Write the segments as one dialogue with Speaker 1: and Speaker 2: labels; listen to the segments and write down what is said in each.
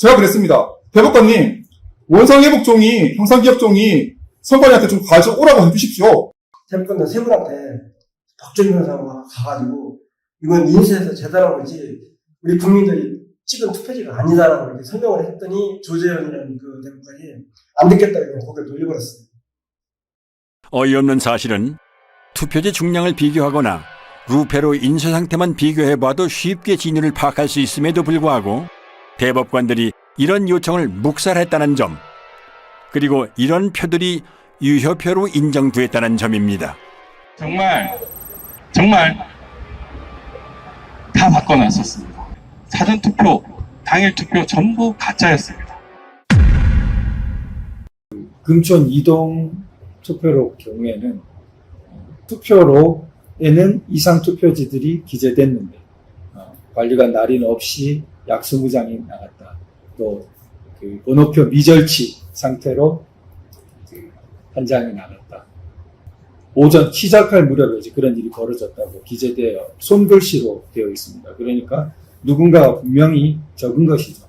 Speaker 1: 제가 그랬습니다. 대법관님, 원상회복종이, 형사기업종이 선관위한테 좀 가져오라고 해주십시오.
Speaker 2: 대법관도 세 분한테 법조인사가 가가지고 이건 인쇄해서 제대로 거지 우리 국민들이 찍은 투표지가 아니다라고 이렇게 설명을 했더니 조재현이라는 그 대법관이 안 듣겠다고 고개를 돌려버렸어요.
Speaker 3: 어이없는 사실은 투표지 중량을 비교하거나 루페로 인쇄 상태만 비교해봐도 쉽게 진위를 파악할 수 있음에도 불구하고 대법관들이 이런 요청을 묵살했다는 점 그리고 이런 표들이 유효표로 인정됐다는 점입니다.
Speaker 4: 정말 정말 다 바꿔놨었습니다. 사전 투표, 당일 투표 전부 가짜였습니다.
Speaker 5: 금촌 이동 투표로 경우에는 투표로에는 이상 투표지들이 기재됐는데 어, 관리관 날인 없이 약수무장이 나갔다. 또 그 번호표 미절치 상태로 그한 장이 나갔다. 오전 시작할 무렵에 그런 일이 벌어졌다고 기재되어 손글씨로 되어 있습니다. 그러니까 누군가가 분명히 적은 것이죠.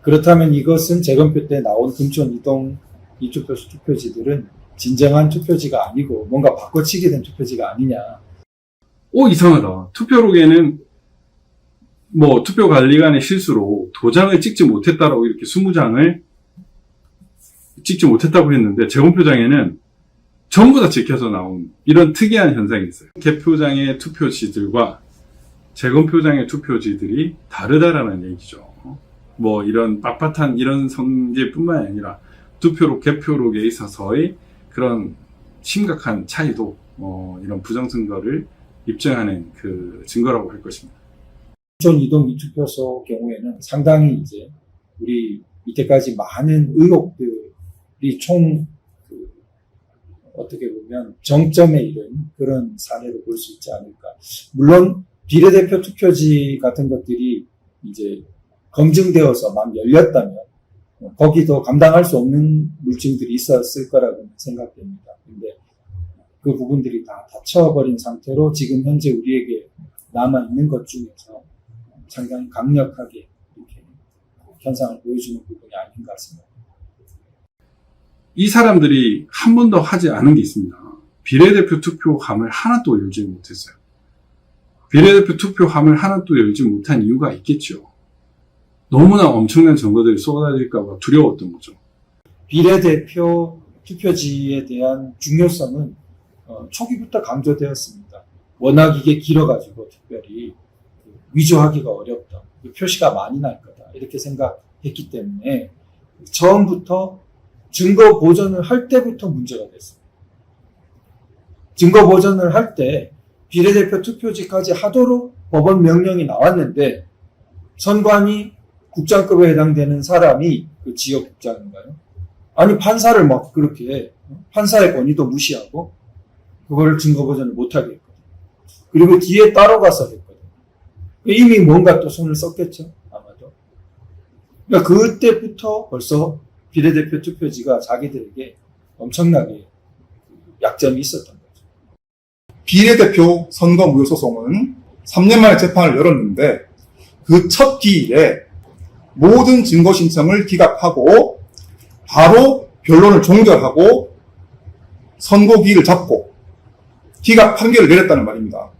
Speaker 5: 그렇다면 이것은 재검표 때 나온 금촌 이동 이 투표소 투표지들은 진정한 투표지가 아니고 뭔가 바꿔치기 된 투표지가 아니냐.
Speaker 6: 오 이상하다. 투표록에는 뭐 투표 관리관의 실수로 도장을 찍지 못했다라고 이렇게 20장을 찍지 못했다고 했는데 재검표장에는 전부 다 찍혀서 나온 이런 특이한 현상이 있어요. 개표장의 투표지들과 재검표장의 투표지들이 다르다라는 얘기죠. 뭐 이런 빳빳한 이런 성질뿐만 아니라 투표록, 개표록에 있어서의 그런 심각한 차이도 어, 이런 부정선거를 입증하는 그 증거라고 할 것입니다.
Speaker 5: 금촌 이동 이 투표소 경우에는 상당히 이제 우리 이때까지 많은 의혹들이 총 그, 어떻게 보면 정점에 이른 그런 사례로 볼 수 있지 않을까. 물론 비례대표 투표지 같은 것들이 이제 검증되어서 막 열렸다면 거기도 감당할 수 없는 물증들이 있었을 거라고 생각됩니다. 근데 그 부분들이 다 닫혀버린 상태로 지금 현재 우리에게 남아 있는 것 중에서 상당히 강력하게 이렇게 현상을 보여주는 부분이 아닌가 생각합니다.
Speaker 6: 이 사람들이 한 번도 하지 않은 게 있습니다. 비례대표 투표함을 하나도 열지 못했어요. 비례대표 투표함을 하나도 열지 못한 이유가 있겠죠. 너무나 엄청난 증거들이 쏟아질까봐 두려웠던 거죠.
Speaker 5: 비례대표 투표지에 대한 중요성은 어, 초기부터 강조되었습니다. 워낙 이게 길어가지고 특별히 그 위조하기가 어렵다. 그 표시가 많이 날 거다. 이렇게 생각했기 때문에 처음부터 증거 보전을 할 때부터 문제가 됐습니다. 증거 보전을 할 때 비례대표 투표지까지 하도록 법원 명령이 나왔는데 선관위 국장급에 해당되는 사람이 그 지역 국장인가요? 아니 판사를 막 그렇게 판사의 권위도 무시하고 그거를 증거 보전을 못하게 했거든요. 그리고 뒤에 따라가서 했거든요. 이미 뭔가 또 손을 썼겠죠 아마도. 그러니까 그때부터 벌써 비례대표 투표지가 자기들에게 엄청나게 약점이 있었던 거죠.
Speaker 1: 비례대표 선거 무효 소송은 3년 만에 재판을 열었는데 그 첫 기일에 모든 증거 신청을 기각하고 바로 변론을 종결하고 선고 기일을 잡고 기각 판결을 내렸다는 말입니다.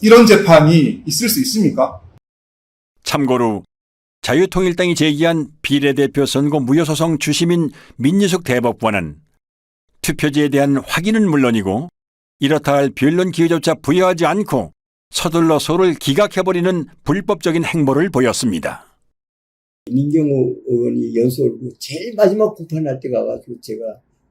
Speaker 1: 이런 재판이 있을 수 있습니까?
Speaker 3: 참고로 자유통일당이 제기한 비례대표 선거 무효소송 주심인 민유숙 대법관은 투표지에 대한 확인은 물론이고 이렇다 할 변론 기회조차 부여하지 않고 서둘러 소를 기각해버리는 불법적인 행보를 보였습니다.
Speaker 7: 민경호 의원이 연설로 제일 마지막 구판할 때 가가지고 제가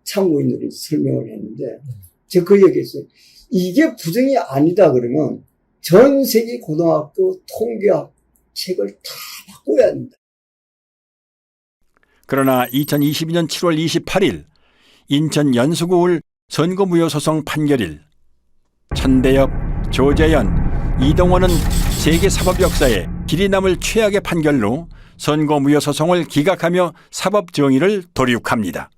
Speaker 7: 참고인으로 설명을 했는데 제가 그 얘기했어요. 이게 부정이 아니다 그러면 전 세계 고등학교 통계학 책을 다 바꿔야 한다.
Speaker 3: 그러나 2022년 7월 28일 인천 연수구울 선거무효 소송 판결일 천대엽, 조재현, 이동원은 세계 사법 역사에 길이 남을 최악의 판결로 선거무효 소송을 기각하며 사법 정의를 도륙합니다.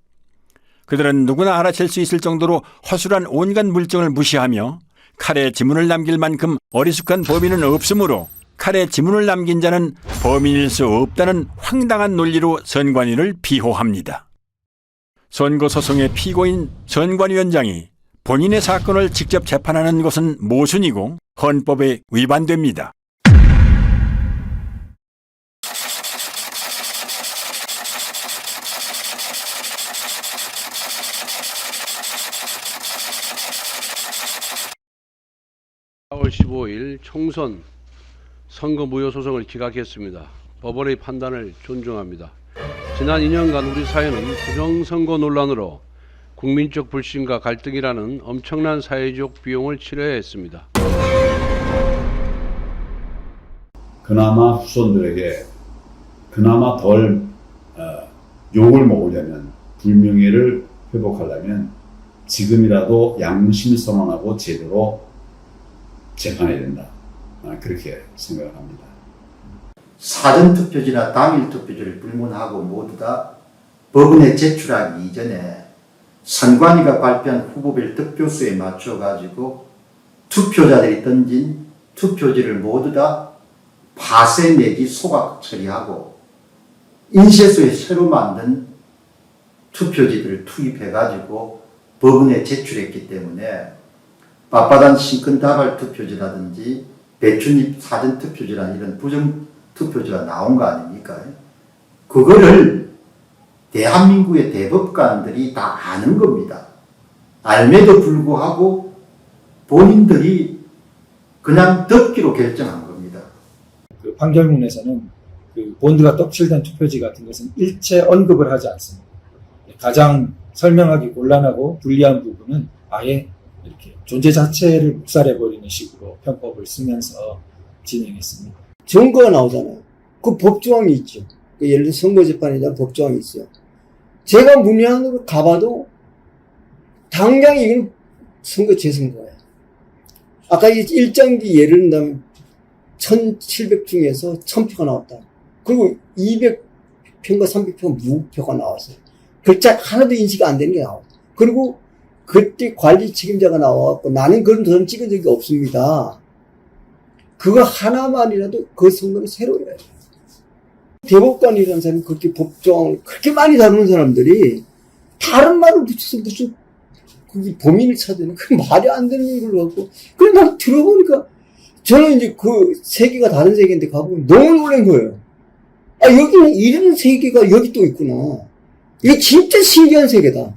Speaker 3: 그들은 누구나 알아챌 수 있을 정도로 허술한 온갖 물증을 무시하며 칼에 지문을 남길 만큼 어리숙한 법인은 없으므로 칼에 지문을 남긴 자는 범인일 수 없다는 황당한 논리로 선관위를 비호합니다. 선거소송의 피고인 선관위원장이 본인의 사건을 직접 재판하는 것은 모순이고 헌법에 위반됩니다.
Speaker 8: 사 4월 15일 총선 선거 무효 소송을 기각했습니다. 법원의 판단을 존중합니다. 지난 2년간 우리 사회는 부정선거 논란으로 국민적 불신과 갈등이라는 엄청난 사회적 비용을 치러야 했습니다.
Speaker 9: 그나마 후손들에게 그나마 덜 어, 욕을 먹으려면 불명예를 회복하려면 지금이라도 양심 선언하고 제대로 재판해야 된다. 아, 그렇게 생각을 합니다.
Speaker 10: 사전투표지나 당일투표지를 불문하고 모두 다 법원에 제출하기 이전에 선관위가 발표한 후보별 득표수에 맞춰 가지고 투표자들이 던진 투표지를 모두 다 파쇄 내지 소각 처리하고 인쇄소에 새로 만든 투표지들을 투입해 가지고 법원에 제출했기 때문에 빳빳한 신권다발 투표지라든지 배춧잎 사전 투표지라는 이런 부정 투표지가 나온 거 아닙니까? 그거를 대한민국의 대법관들이 다 아는 겁니다. 알매도 불구하고 본인들이 그냥 듣기로 결정한 겁니다.
Speaker 5: 그 판결문에서는 그 본드가 떡칠된 투표지 같은 것은 일체 언급을 하지 않습니다. 가장 설명하기 곤란하고 불리한 부분은 아예 이렇게 존재 자체를 묵살해버리는 식으로 편법을 쓰면서 진행했습니다.
Speaker 7: 증거가 나오잖아요. 그 법조항이 있죠. 그 예를 들어 선거재판에 대한 법조항이 있어요. 제가 문의안으로 가봐도 당장 이건 선거 재선거야. 아까 이 일장기 예를 든다면 1700 중에서 1000표가 나왔다. 그리고 200표인가 300표 무표가 나왔어요. 글자 하나도 인식이 안 되는 게 나와. 그리고 그때 관리 책임자가 나와갖고 나는 그런 도장 찍은 적이 없습니다. 그거 하나만이라도 그 선거를 새로 해야 돼. 대법관이라는 사람이 그렇게 법정을 그렇게 많이 다루는 사람들이 다른 말을 붙여서 무슨 그게 범인을 찾는 그 말이 안 되는 걸 갖고 그래 난 들어보니까 저는 이제 그 세계가 다른 세계인데 가보면 너무 놀란 거예요. 아 여기는 이런 세계가 여기 또 있구나. 이게 진짜 신기한 세계다.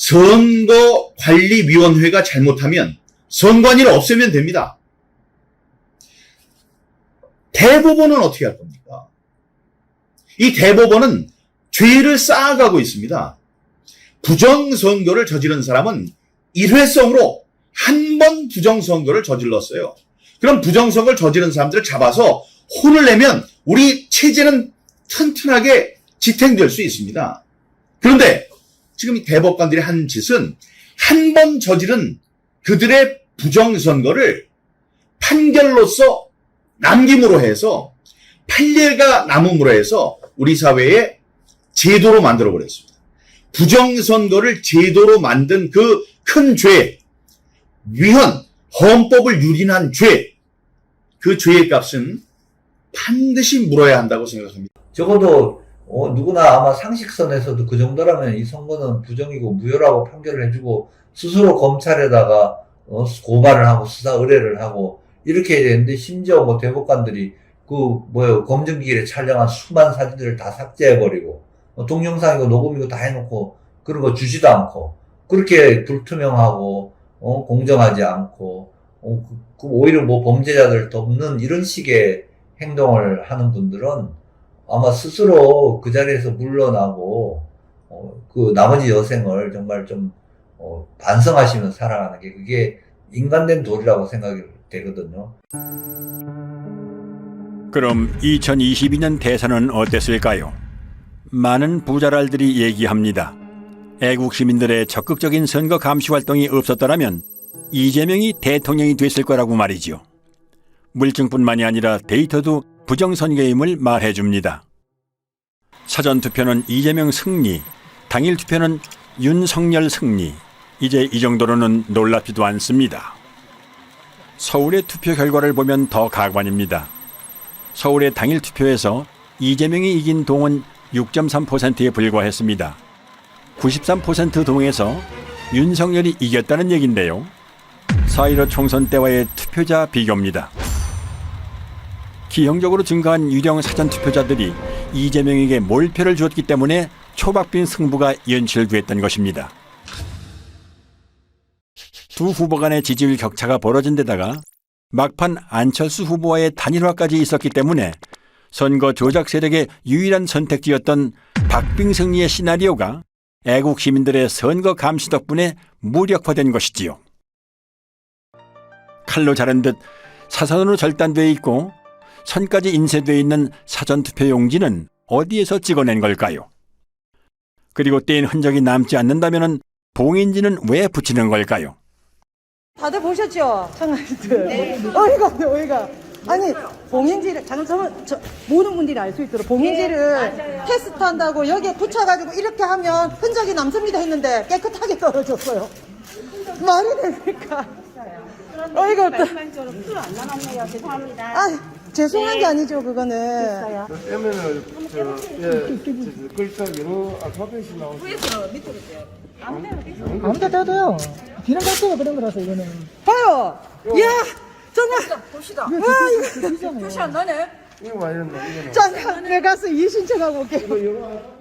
Speaker 11: 선거관리위원회가 잘못하면 선관위를 없애면 됩니다. 대법원은 어떻게 할 겁니까? 이 대법원은 죄를 쌓아가고 있습니다. 부정선거를 저지른 사람은 일회성으로 한 번 부정선거를 저질렀어요. 그럼 부정선거를 저지른 사람들을 잡아서 혼을 내면 우리 체제는 튼튼하게 지탱될 수 있습니다. 그런데 지금 이 대법관들이 한 짓은 한 번 저지른 그들의 부정선거를 판결로서 남김으로 해서 판례가 남음으로 해서 우리 사회에 제도로 만들어 버렸습니다. 부정선거를 제도로 만든 그 큰 죄, 위헌, 헌법을 유린한 죄, 그 죄의 값은 반드시 물어야 한다고 생각합니다.
Speaker 12: 적어도 어, 누구나 아마 상식선에서도 그 정도라면 이 선거는 부정이고 무효라고 판결을 해주고 스스로 검찰에다가 어, 고발을 하고 수사 의뢰를 하고 이렇게 해야 되는데 심지어 뭐 대법관들이 그 뭐요? 검증기일에 촬영한 수많은 사진들을 다 삭제해버리고 어, 동영상이고 녹음이고 다 해놓고 그런 거 주지도 않고 그렇게 불투명하고 어, 공정하지 않고 어, 그, 그 오히려 뭐 범죄자들 돕는 이런 식의 행동을 하는 분들은 아마 스스로 그 자리에서 물러나고 어, 그 나머지 여생을 정말 좀 어, 반성하시면서 살아가는 게 그게 인간된 도리라고 생각이 되거든요.
Speaker 3: 그럼 2022년 대선은 어땠을까요? 많은 부자랄들이 얘기합니다. 애국 시민들의 적극적인 선거 감시 활동이 없었더라면 이재명이 대통령이 됐을 거라고 말이죠. 물증뿐만이 아니라 데이터도 부정선거임을 말해줍니다. 사전투표는 이재명 승리, 당일 투표는 윤석열 승리. 이제 이 정도로는 놀랍지도 않습니다. 서울의 투표 결과를 보면 더 가관입니다. 서울의 당일 투표에서 이재명이 이긴 동은 6.3%에 불과했습니다. 93% 동에서 윤석열이 이겼다는 얘긴데요. 4.15 총선 때와의 투표자 비교입니다. 기형적으로 증가한 유령 사전 투표자들이 이재명에게 몰표를 주었기 때문에 초박빙 승부가 연출됐던 것입니다. 두 후보 간의 지지율 격차가 벌어진 데다가 막판 안철수 후보와의 단일화까지 있었기 때문에 선거 조작 세력의 유일한 선택지였던 박빙 승리의 시나리오가 애국 시민들의 선거 감시 덕분에 무력화된 것이지요. 칼로 자른 듯 사선으로 절단되어 있고 선까지 인쇄되어 있는 사전투표 용지는 어디에서 찍어낸 걸까요? 그리고 떼인 흔적이 남지 않는다면 봉인지는 왜 붙이는 걸까요?
Speaker 13: 다들 보셨죠? 청아들. 어이가 없네, 어이가. 아니, 봉인지를, 잠깐만, 저, 모든 분들이 알 수 있도록 봉인지를 테스트 한다고 여기에 붙여가지고 이렇게 하면 흔적이 남습니다 했는데 깨끗하게 떨어졌어요. 말이 됩니까? 어이가 없다.
Speaker 14: 표안 남았네요. 죄송합니다.
Speaker 13: 아, 죄송한 게 아니죠, 그거는.
Speaker 2: 그러면은 저 예, 글자기로 알파벳이 나오죠.
Speaker 13: 아무데 떼도요. 뒤는 갈때가 그런 거라서, 이거는. 봐요! 이야! 정말! 봅시다. 와, 이거. 표시 안 나네?
Speaker 2: 이거 말이었나 이거는.
Speaker 13: 잠깐, 내 가서 이 신청하고 올게요.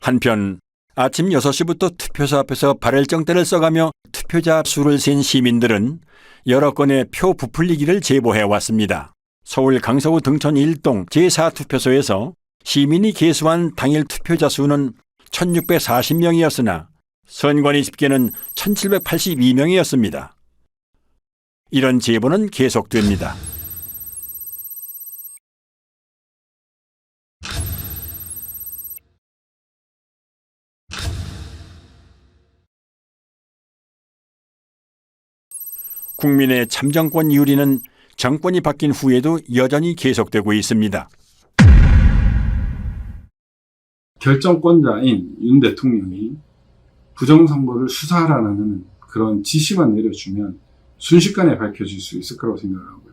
Speaker 3: 한편 아침 6시부터 투표소 앞에서 발열정대를 써가며 투표자 수를 센 시민들은 여러 건의 표 부풀리기를 제보해 왔습니다. 서울 강서구 등촌 1동 제4투표소에서 시민이 계수한 당일 투표자 수는 1640명이었으나 선관위 집계는 1782명이었습니다. 이런 제보는 계속됩니다. 국민의 참정권 유리는 정권이 바뀐 후에도 여전히 계속되고 있습니다.
Speaker 6: 결정권자인 윤 대통령이 부정선거를 수사하라는 그런 지시만 내려주면 순식간에 밝혀질 수 있을 거라고 생각하고요.